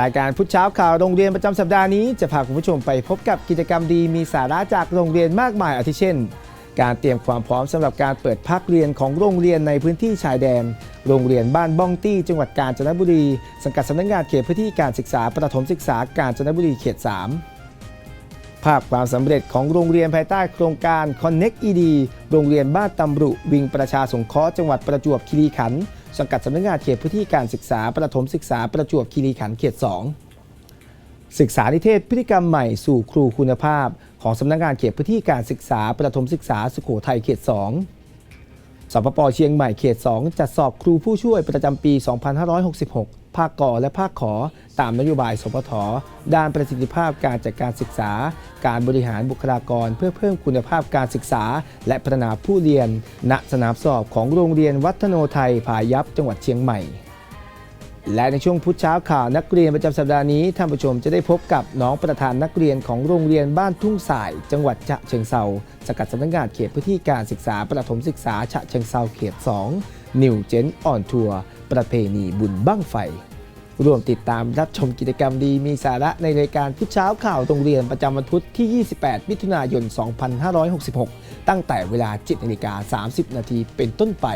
รายการพุทธเช้าข่าวโรงเรียนประจำสัปดาห์นี้จะพาคุณผู้ชมไปพบกับกิจกรรมดีมีสาระจากโรงเรียนมากมายอาทิเช่น การเตรียมความพร้อมสำหรับการเปิดภาคเรียนของโรงเรียนในพื้นที่ชายแดน โรงเรียนบ้านบ้องตี้ จังหวัดกาญจนบุรี สังกัดสำนักงานเขตพื้นที่การศึกษาประถมศึกษากาญจนบุรีเขต 3 ภาพความสำเร็จของโรงเรียนภายใต้โครงการ Connect ED โรงเรียนบ้านตำรุวิงประชาสงเคราะห์จังหวัดประจวบคีรีขันธ์สังกัดสำนักงานเขตพื้นที่การศึกษาประถมศึกษาประจวบคีรีขันธ์เขต 2 ศึกษานิเทศพฤติกรรมใหม่สู่ครูคุณภาพ ของสำนักงานเขตพื้นที่การศึกษาประถมศึกษาสุโขทัยเขต 2สปปเชียงใหม่เขต 2 จัดสอบครูผู้ช่วยประจำปี 2566 ภาคกอและภาคขอ ตามนโยบายสปทด้านประสิทธิภาพการจัดการศึกษา การบริหารบุคลากร เพื่อเพิ่มคุณภาพการศึกษา และพัฒนาผู้เรียน ณสนามสอบของโรงเรียนวัฒโนไทยผายัพจังหวัดเชียงใหม่และในช่วงพุธเช้าข่าวนักเรียนประจำสัปดาห์นี้ท่านผู้ชมจะได้พบกับน้องประธานนักเรียนของโรงเรียนบ้านทุ่งสาย จังหวัดฉะเชิงเซาสกัดสำนักงานเขตพื้นที่การศึกษาประถมศึกษาฉะเชิงเซาเขต 2 นิวเจนออนทัวร์ประเพณีบุญบั้งไฟ ร่วมติดตามรับชมกิจกรรมดีมีสาระในรายการพุธเช้าข่าวโรงเรียนประจำวันพุธที่ 28 มิถุนายน 2566 ตั้งแต่เวลา 7นาฬิกา 30 นาทีเป็นต้นไป